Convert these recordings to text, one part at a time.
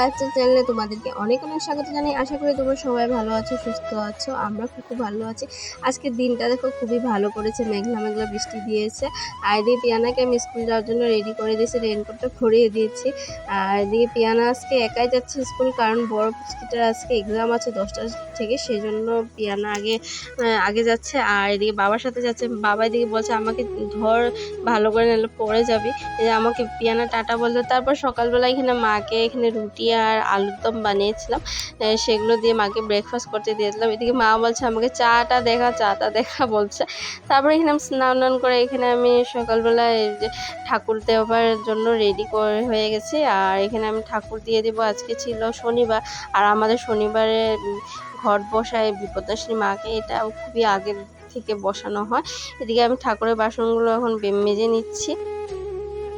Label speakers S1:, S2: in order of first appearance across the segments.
S1: Lifestyle চ্যানেলে তোমাদেরকে অনেক অনেক স্বাগত জানাই। আশা করি তোমরা সবাই ভালো আছো, সুস্থ আছো, আমরা খুব ভালো আছি। আজকে দিনটা দেখো খুবই ভালো করেছে, মেঘলা মেঘলা বৃষ্টি দিয়েছে। আর এদিকে পিয়ানাকে আমি স্কুল যাওয়ার জন্য রেডি করে দিয়েছি রেনকোটটা ভরিয়ে দিয়েছি। আর এদিকে পিয়ানা আজকে একাই যাচ্ছে স্কুল কারণ বড় পুচকিটার আজকে এক্সাম আছে দশটা থেকে সেই জন্য পিয়ানা আগে আগে যাচ্ছে। আর এদিকে বাবার সাথে যাচ্ছে, বাবা এদিকে বলছে আমাকে ধর, ভালো করে নাহলে পড়ে যাবি। আমাকে পিয়ানা টাটা বলতে তারপর সকালবেলা এখানে মাকে এখানে রুটি আর আলুর দম বানিয়েছিলাম। সেগুলো দিয়ে মাকে ব্রেকফাস্ট করতে দিয়েছিলাম এদিকে মা বলছে, আমাকে চাটা দেখা চাটা দেখা, বলছে। তারপরে এখানে আমি স্নান টান করে এখানে আমি সকালবেলা যে ঠাকুর দেওয়ার জন্য রেডি করে হয়ে গেছি। আর এখানে আমি ঠাকুর দিয়ে দেবো, আজকে ছিল শনিবার। আর আমাদের শনিবারে ঘট বসায় বিপদাশ্রী মাকে। এটা খুবই আগের থেকে বসানো হয়। এদিকে আমি ঠাকুরের বাসনগুলো এখন মেজে নিচ্ছি।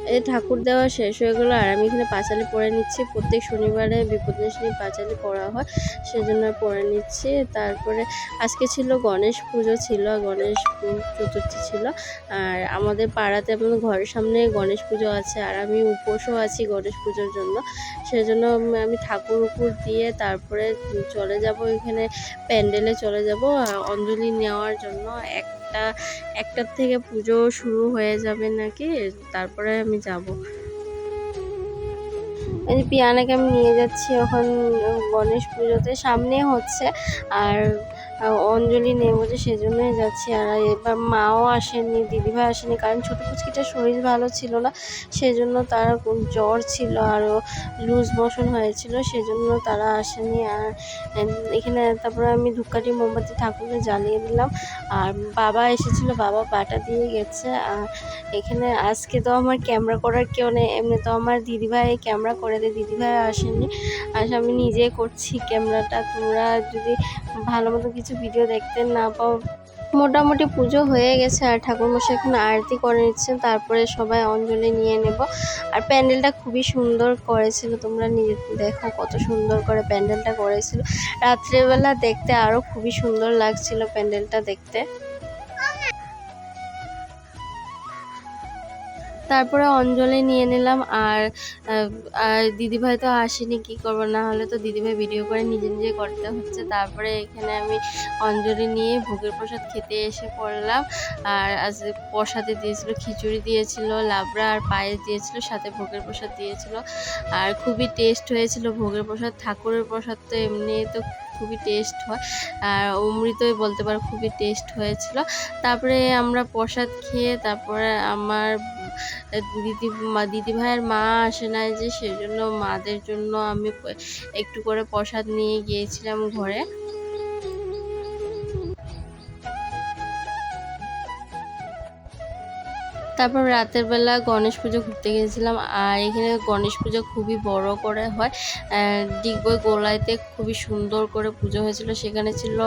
S1: এই ঠাকুর দেওয়া শেষ হয়ে গেলো আর আমি এখানে পাঁচালি পরে নিচ্ছি। প্রত্যেক শনিবারে বিপদনাশিনী পাঁচালি পড়া হয়, সেজন্য পরে নিচ্ছি। তারপরে আজকে ছিল গণেশ পুজো ছিল, গণেশ চতুর্থী ছিল। আর আমাদের পাড়াতে আমাদের ঘরের সামনে গণেশ পুজো আছে আর আমি উপোসও আছি গণেশ পুজোর জন্য। সেজন্য আমি- ঠাকুর উপর দিয়ে তারপরে চলে যাব এখানে প্যান্ডেলে চলে যাব। অঞ্জলি নেওয়ার জন্য একটা, একটার থেকে পুজো শুরু হয়ে যাবে নাকি? তারপরে আমি যাব। এই পিয়ানাকে আমি নিয়ে যাচ্ছি এখন গণেশ পুজোতে। সামনে হচ্ছে আর অঞ্জলি নেব যে সেজন্যই যাচ্ছি। আর এবার মাও আসেনি, দিদিভাই আসেনি, কারণ ছোটো পুচকিটার শরীর ভালো ছিল না, সেজন্য তার জ্বর ছিল আরও লুজ মোশন হয়েছিল, সেজন্য তারা আসেনি। আর এখানে তারপরে আমি ধূপকাঠি, মোমবাতি, ঠাকুরকে জ্বালিয়ে দিলাম। আর বাবা এসেছিল, বাবা পাটা দিয়ে গেছে। আর এখানে আজকে তো আমার ক্যামেরা করার কেউ নেই, এমনি তো আমার দিদিভাই ক্যামেরা করে দেয়, দিদিভাই আসেনি। আর আমি নিজে করছি ক্যামেরাটা, তোমরা যদি ভালো মতো কিছু ভিডিও দেখতে না পাও। মোটামুটি পুজো হয়ে গেছে আর ঠাকুরমশাই এখন আরতি করে নিচ্ছেন, তারপরে সবাই অঞ্জলি নিয়ে নেব। আর প্যান্ডেলটা খুবই সুন্দর করেছিল, তোমরা নিজে দেখো কত সুন্দর করে প্যান্ডেলটা করেছিল। রাত্রেবেলা দেখতে আরও খুবই সুন্দর লাগছিল প্যান্ডেলটা দেখতে। তারপরে অঞ্জলি নিয়ে নিলাম আর দিদিভাই তো আসেনি, কি করব? না হলে তো দিদিভাই ভিডিও করে নিজে নিজে করতে হচ্ছে। তারপরে এখানে আমি অঞ্জলি নিয়ে ভোগের প্রসাদ খেতে এসে পড়লাম। আর আজ প্রসাদে দিয়েছিল, খিচুড়ি দিয়েছিল, লাবড়া আর পায়েস দিয়েছিল, সাথে ভোগের প্রসাদ দিয়েছিল। আর খুবই টেস্ট হয়েছিল ভোগের প্রসাদ। ঠাকুরের প্রসাদ তো এমনি তো খুবই টেস্ট হয়। আর অমৃতই বলতে পারো খুবই টেস্ট হয়েছিল। তারপরে আমরা প্রসাদ খেয়ে তারপরে আমার দিদি দিদি ভাইয়ের মা আসে না যে সেজন্য মাদের জন্য আমি একটু করে প্রসাদ নিয়ে গিয়েছিলাম ঘরে। তারপর রাতের বেলা গণেশ পুজো ঘুরতে গিয়েছিলাম। আর এখানে গণেশ পুজো খুবই বড় করে হয়। ডিগবই গোলাইতে খুবই সুন্দর করে পুজো হয়েছিল। সেখানে ছিল,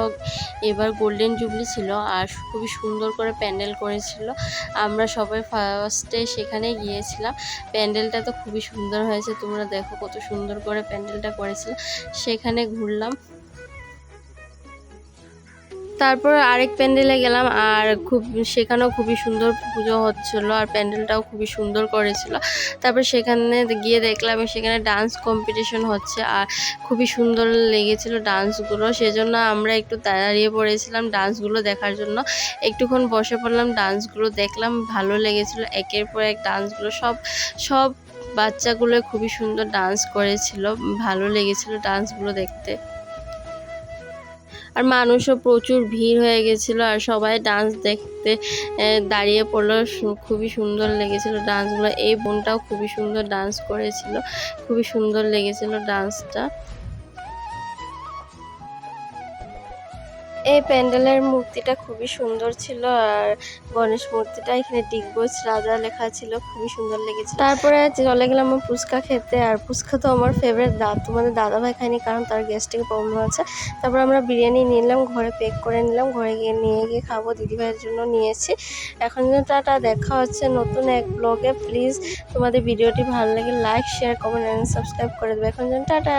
S1: এবার গোল্ডেন জুবলি ছিল আর খুবই সুন্দর করে প্যান্ডেল করেছিল। আমরা সবাই ফার্স্টে সেখানে গিয়েছিলাম। প্যান্ডেলটা তো খুবই সুন্দর হয়েছে। তোমরা দেখো কত সুন্দর করে প্যান্ডেলটা করেছিল। সেখানে ঘুরলাম। তারপর আরেক প্যান্ডেলে গেলাম আর খুব, সেখানেও খুবই সুন্দর পুজো হচ্ছিল আর প্যান্ডেলটাও খুবই সুন্দর করেছিল। তারপর সেখানে গিয়ে দেখলাম সেখানে ডান্স কম্পিটিশন হচ্ছে আর খুবই সুন্দর লেগেছিল ডান্সগুলো সেজন্য আমরা একটু দাঁড়িয়ে পড়েছিলাম ডান্সগুলো দেখার জন্য। একটুক্ষণ বসে পড়লাম ডান্সগুলো দেখলাম, ভালো লেগেছিল। একের পর এক ডান্সগুলো সব সব বাচ্চাগুলো খুবই সুন্দর ডান্স করেছিল। ভালো লেগেছিল ডান্সগুলো দেখতে। আর মানুষও প্রচুর ভিড় হয়ে গেছিল আর সবাই ডান্স দেখতে দাঁড়িয়ে পড়ল। খুবই সুন্দর লেগেছিল ডান্সগুলো এই বোনটাও খুবই সুন্দর ডান্স করেছিল। খুবই সুন্দর লেগেছিলো ডান্সটা এই প্যান্ডেলের মূর্তিটা খুবই সুন্দর ছিল আর গণেশ মূর্তিটা এখানে ডিগবোজ রাজা লেখা ছিল, খুবই সুন্দর লেগেছে তারপরে চলে গেলাম আমার ফুচকা খেতে আর ফুচকা তো আমার ফেভারিট দা তোমাদের দাদা ভাই খায়নি কারণ তার গ্যাস্ট্রিক প্রবলেম আছে তারপর আমরা বিরিয়ানি নিলাম, ঘরে পেক করে নিলাম, ঘরে গিয়ে নিয়ে গিয়ে খাব দিদিভাইয়ের জন্য নিয়েছি। এখন টাটা দেখা হচ্ছে নতুন এক ব্লগে প্লিজ তোমাদের ভিডিওটি ভালো লাগে like share comment and subscribe করে দেবে। এখন জন্য টাটা।